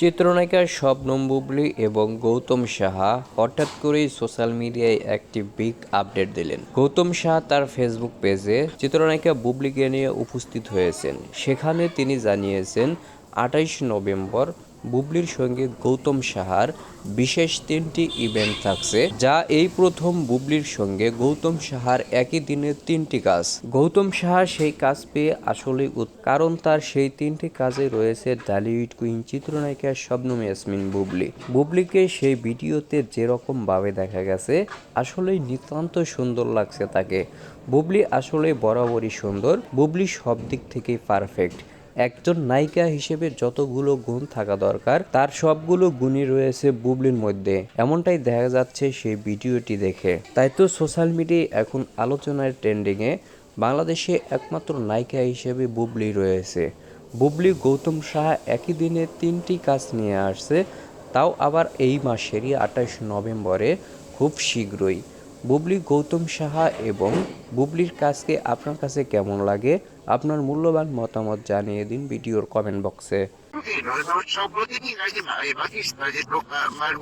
চিত্রনায়িকা শবনম বুবলি এবং গৌতম সাহা হঠাৎ করেই সোশ্যাল মিডিয়ায় একটি বিগ আপডেট দিলেন। গৌতম সাহা তার ফেসবুক পেজে চিত্রনায়িকা বুবলিকে নিয়ে উপস্থিত হয়েছেন। সেখানে তিনি জানিয়েছেন, আঠাইশ নভেম্বর বুবলির সঙ্গে গৌতম সাহার বিশেষ তিনটি ইভেন্ট থাকছে, যা এই প্রথম বুবলির সঙ্গে গৌতম সাহার একই দিনে তিনটি কাজ। গৌতম সাহার সেই কাজ পেয়ে আসলে কারণ তার সেই তিনটি কাজে রয়েছে ডালিউড কুইন চিত্রনায়িকা শবনম ইয়াসমিন বুবলি। বুবলিকে সেই ভিডিওতে যেরকম ভাবে দেখা গেছে, আসলেই নিতান্ত সুন্দর লাগছে তাকে। বুবলি আসলে বরাবরই সুন্দর, বুবলি সব দিক থেকেই পারফেক্ট একজন নায়িকা হিসেবে যতগুলো গুণ থাকা দরকার, তার সবগুলো গুণই রয়েছে বুবলির মধ্যে। এমনটাই দেখা যাচ্ছে সেই ভিডিওটি দেখে। তাই তো সোশ্যাল মিডিয়ায় এখন আলোচনার ট্রেন্ডিংয়ে বাংলাদেশে একমাত্র নায়িকা হিসেবে বুবলি রয়েছে। বুবলি গৌতম সাহা একই দিনে তিনটি কাজ নিয়ে আসছে, তাও আবার এই মাসেরই আঠাশ নভেম্বরে খুব শীঘ্রই। বুবলি গৌতম সাহা এবং বুবলির কাজকে আপনার কাছে কেমন লাগে? আপনার মূল্যবান মতামত জানিয়ে দিন ভিডিওর কমেন্ট বক্সে